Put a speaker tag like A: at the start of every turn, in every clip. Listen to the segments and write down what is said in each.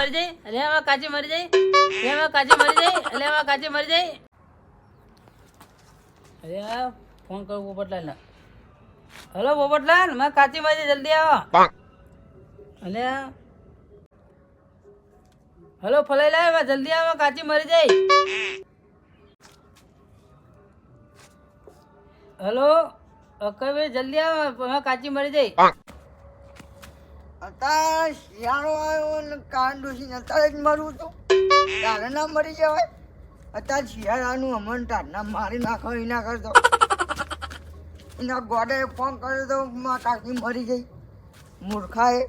A: મરી જાય અલે આમાં કાચે મરી જાય. અલે આમાં કાચે મરી જાય અલે આમાં કાચે મરી જાય. અરે આ ફોન કરું પોપટલાલ ને હલો પોપટલાલ મેં કાચી મરી જલ્દી આવો. અલે હલો ફલાઈ લાવ જલ્દી આવો કાચી મરી જાય. હલો અકભાઈ જલ્દી આવો કાચી મરી જઈ
B: અત્યારે શિયાળો આવ્યો અને કાન ડોસીને અત્યારે જ મરવું તો તારે ના મરી જવાય? અત્યારે શિયાળાનું અમન તારના મારી નાખો, એના કરતો. એના ગોડે ફોન કર્યો તો માં કાકી મરી ગઈ. મૂર્ખાએ.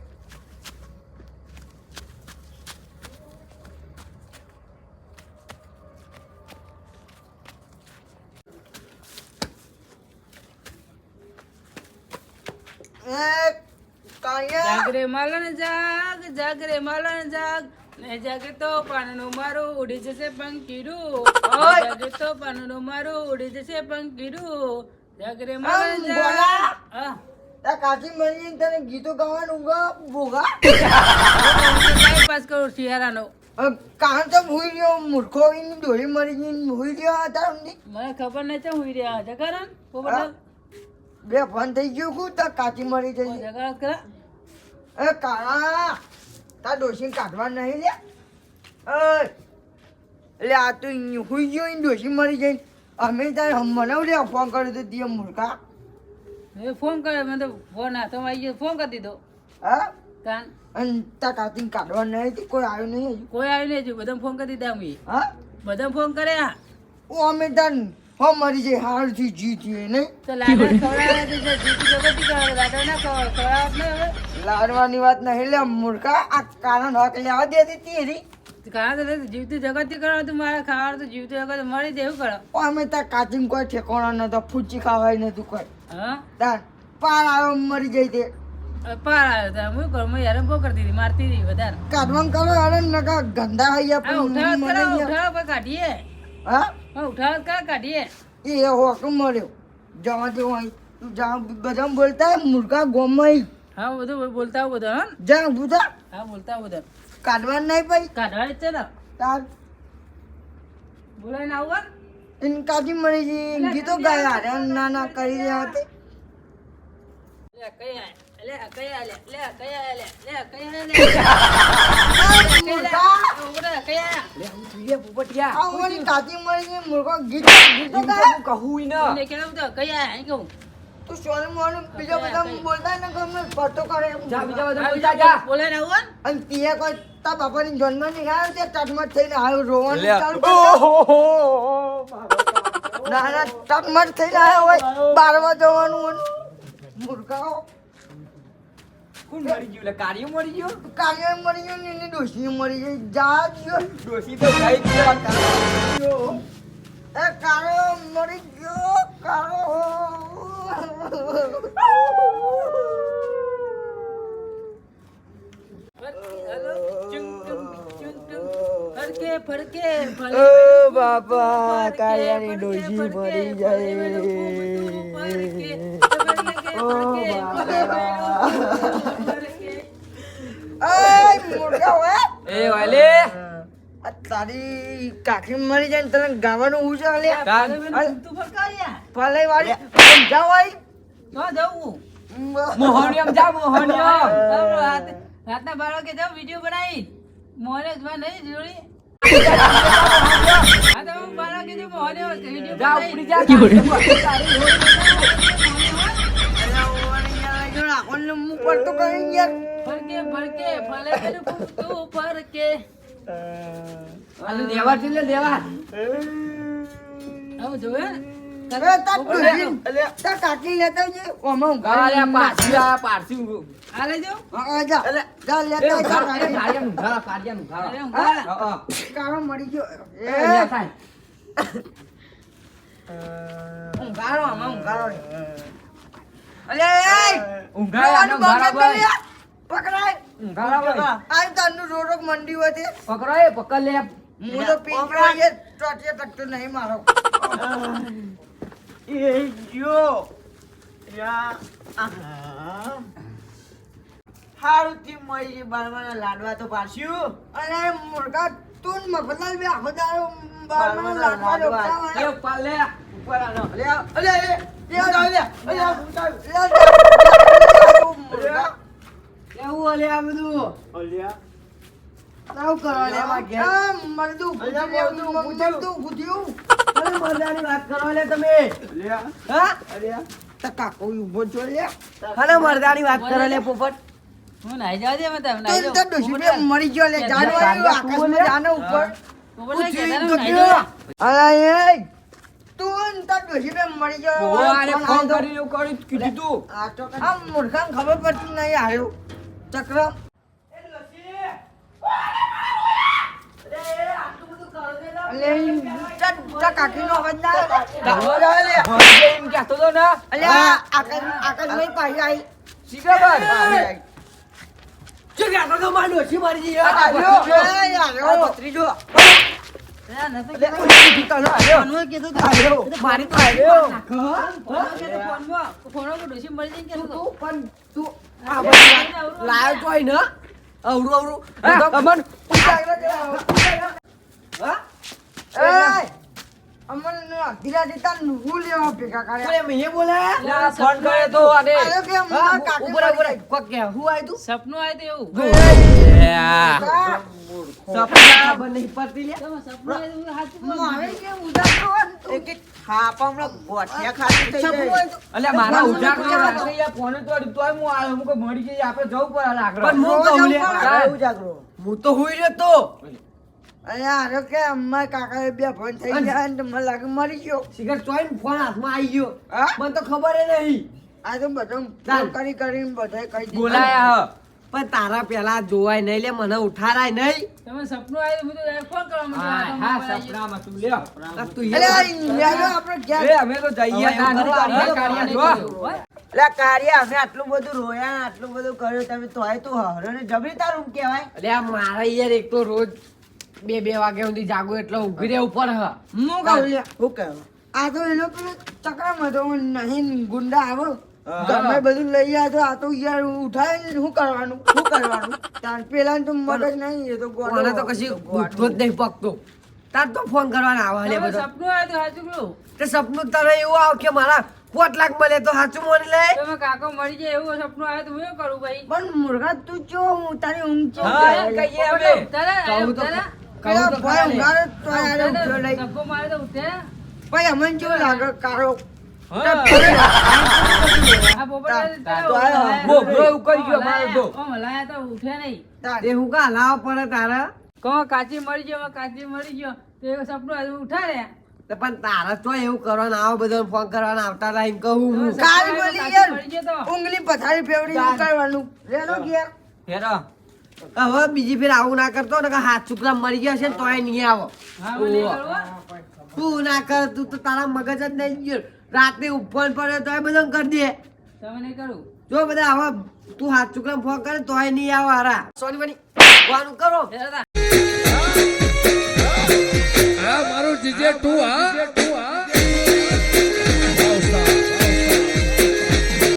B: એ કાયા
A: જાગરે માલન જાગ જાગરે માલન જાગ. ને જાગે તો પાનનું મારું ઉડી જશે પંખીરું
B: જાગતો
A: જાગે તો પાનનું મારું ઉડી જશે પંખીરું જાગરે મલન જાગ.
B: તા મરી ગઈ તને ગીતો ગાવાનું ઊંઘા ભોગા?
A: પાસ કરો શિયાળાનો.
B: કાન તો ભૂઈ રહ્યો મૂર્ખો એની ડોળી મરી ગઈ ભૂઈ રહ્યો હતા
A: મને ખબર નહીં હું રહ્યા જગારામ પોપટલાલ?
B: બે ફોન થઈ ગયું કું તા કાચી મરી જઈ
A: જગા કરા
B: એ કાળા તાર ડોશી કાઢવા નહીં લે? એ એટલે આ તો હુઈ ગયો ડોશી મરી ગઈ અમે તારે મને લે ફોન કર્યો તો દિયે મૂર્ખા.
A: મેં ફોન કર્યો મેં તો ફોન હાથમાં આવી ગયો ફોન કરી દીધો.
B: હા?
A: કાન
B: અને તા કાચી કાઢવા નહીં કોઈ આવ્યું નહીં હજુ?
A: કોઈ આવ્યું નહીં બધા ફોન કરી દીધા અમે.
B: હા?
A: બધા ફોન કર્યા?
B: ઓ અમે તાર હો મરી જાય હારથી જીતીએ નહીં.
A: તો લાડવા ખવડાવે તો જે જીતી લાડવા ના ખવડાવે ખવડાવત નહીં હવે
B: લાડવાની વાત નહીં લે મૂર્ખા આ કારણ હક લેવા દેતી તીરી.
A: કારણ તો જીવતી જગત કરો તું મારે ખાવાનું તો જીવતી જગત મળી દેવું કરો.
B: અમે તાર કાચીમાં કોઈ ઠેકોણા નતો ફૂચી ખાવાય નતું કોઈ.
A: હા?
B: તાર પાર આવ્યો મરી જઈ તે
A: પાર આવ્યો તો હું કરું હું યાર બહુ કરતી હતી મારતી હતી વધારે.
B: કાઢવાનું કરો અરે નકા ગંદા હૈયા પણ
A: કરો
B: મરી
A: પર કાઢીએ.
B: હા?
A: હા ઉઠાવત કાઢીએ.
B: એ હોક મળ્યો જવા અહીં તું જા બધા બોલતા મુર્ગા ગોમઈ
A: હા બધું બોલતા આવું બધું હા
B: જા બુધા
A: હા બોલતા આવું બધા.
B: કાઢવાનું નહીં ભાઈ.
A: કાઢવા છે ને?
B: તાર.
A: બોલાઈને આવવા
B: એને કાઢી મરી ગઈ ગીતો ગાયા રે ના ના કરી રહ્યા હતી.
A: લે કઈ લે કઈ લે લે કઈ આય લે લે કઈ લે
B: મુર્ગા ગીતો ગીતો
C: કહું ને.
A: કેવું તો કઈ આયા અહીં કહું
B: તું સોનું મોનું બીજા બધા બોલતા ને ગમે ફરતો કરે.
C: જા બીજા બધા બોલતા જા
A: બોલે ને હો?
B: અને તીએ કોઈ તા બાપાની જન્મની ગાયો તે ટટમટ થઈને આવ્યો રોવાનું. ચાલુ કરી ના ના ટટમટ થઈને આવ્યો હોય બારવા જવાનું મુર્ગાઓ
C: કોણ મરી ગયું? લે કાર્ય મરી ગયો?
B: કાર્ય મરી ગયો ને એની ડોશી મરી ગઈ. જા ગયો
C: ડોસી તો ગઈ ગયો
B: એ કારો મરી ગયો કારો
A: પેલું
B: બાપા, કાયાની મરી જાય. ઓ. એ
C: વાલે
B: તારી કાકી મરી જાય તને ગાવાનું હું છે લે
C: કાન
A: ભલે પેલું ફૂમતું ફરકાર્યા.
B: ભલે વાળી સમજાવાય
A: તો જવું
C: મોહનિયમ જા મોહનિયમ.
A: રાત- રાતના બાર વાગે જાઉં વીડિયો બનાવી મોહને જ માં નહીં જોડી
C: દેવા છે દેવા
A: જોયે
B: અરે તાર કાકી લેતા આવજે. ઓમાં
C: પાછી આ પાછી
A: આ
B: હા, જા. જા, લેતા આવજે.
C: હા.
B: મરી ગયો.
C: એ
B: આમાં અલે. પકડાય. આ મંડી હોય તે.
C: પકડો પકડ લે.
B: હું તો છે, ચોટીએ ટકતો નહીં મારો. હારું થી મળી બારમાના લાડવા તો પાછ્યું અરે મુર્ગા તું મફતલાલ બે આખો દાડો બારમાના લાડવા ડોબતા
C: એ ઉપર લે ઉપર આનો
B: આ- અલે લે આ જાવ લે અલે લે. મુર્ગા
C: કેવું અલે આ બધું
B: અલ્યા
C: સાવ કરો લે માં
B: આ મરદું મરદું ફૂટ્યું.
C: અરે વાત કરો લે તમે. હા?
B: અલ્યા તા કાકો ઊભો છો લે
C: અરે મરદાની વાત કરો લે પોપટ
A: હું નાઈ જાવ દે મેં તમને
B: તો તો ડોશી મરી ગયો લે જાનો આકાશમાં જાનો ઉપર. તો એ તું ડોશી મરી ગયો.
C: આને
B: ફોન
C: કરી કીધું તું.
B: આ તો આ મૂર્ખાને ખબર પડતી નહીં ચક્ર આવ્યો. એ આવ્યો.
C: લાયો તો અવરું અવરું. હા, અમન. હા?
A: સપનું આવ્યું.
C: હું તો? હુઈ રહ્યો તો
B: અરે હારો કે અમ્મા કાકા બે ફોન થઈ ગયા અને તો મને લાગે મરી ગયો
C: સિગર ચોઈન ફોન હાથમાં આવી ગયો
B: હા?
C: મને તો ખબર નહીં
B: આ તો બધો ફોન કરી કરીને બધાય કહી દીધું.
C: બોલાયા હ પણ તારા પેલા જોવાય નહીં લે મને ઉઠારાય નહીં
A: તમે સપનું આવ્યું હું તો ફોન કરવા માંડ્યો. તો મોબાઈલ આવી ગયો.
C: આ તું
B: અરે આપણે ઘેર
C: એ અમે તો જઈએ
A: નહીં
C: જો.
A: કર્યું.
B: એટલે કાર્ય અમે આટલું બધું રોયા આટલું બધું કર્યું તમે તોય તું હરો ને જબરી તારું કહેવાય
C: અરે મારા યાર એક તો રોજ બે બે વાગ્યા સુધી જાગો એટલે ઉઘરે ઉપર હ.
B: હું કહું? લે હું કહું. આ તો એ લોકો ચક્રમાં તો નહીં ગુંડા આવો. તમે બધું લઈ આવ્યા તો આ તો યાર ઉઠાય ને શું કરવાનું? શું કરવાનું? તાર પેલા તો મગજ નહીં એ તો
C: ગોળો તો કશી ઉઠતો જ નહીં પકતો તાર તો ફોન કરવાના આવે લે બધો.
A: સપનું આવ્યું તો સાચું
C: તે સપનું તારે એવું આવ કે મારા કોટ લાખ મળે તો સાચું મોન લે.
A: તમે કાકો મરી જાય એવું સપનું આવે તો હું શું કરું ભાઈ?
B: પણ મુર્ગા તું ચો હું તારી ઊંઘ ચો
C: હા, કહીએ હવે
A: તારા
C: કહું તો.
A: ઉઠાડા.
B: પેલા ભાઈ
C: ખરા
B: તો યાર ઊંઘ્યો નહીં.
A: ધક્કો મારે તો ઉઠે.
B: ભાઈ અમને કેવું લાગે? કારો
A: આ પોપટ
B: તા- તો આયો.
C: બોબડો એવું કરી ગયો મારો તો.
A: ઓમ હલાયા તો ઉઠે નહીં.
B: તાર-
C: તે હું કા લાવ પડે તારા?
A: કહો કાચી મળી ગયો કાચી મરી ગયો. તો એ સપનું આવ્યું ઉઠાડ્યા
C: પણ તારા તો એવું કરવાના આવો બધો ફોન કરવાના આવતા લાઈન એમ કહું
B: ઉંગલી પથારી ફેવડી
C: કરવાનું
B: કરવાનું લેલો ઘેર.
C: હવે બીજી ફેર આવું ના કરતો ને હાથ છોકરા મરી ગયા છે ને તોય નહીં આવો.
A: હા, હું નહીં હો.
C: તું ના કર તું તો તારા મગજ જ નહીં ગયો. રાતે ઉપર પડે તોય બધા કરી દે.
A: તમે કરું.
C: જો બધા હવે તું હાથ છોકરા ફોન કરે તોય નહીં આવો હારા. સોની બની વાનું કરો.
A: એ
D: મારું જીજે તું હા?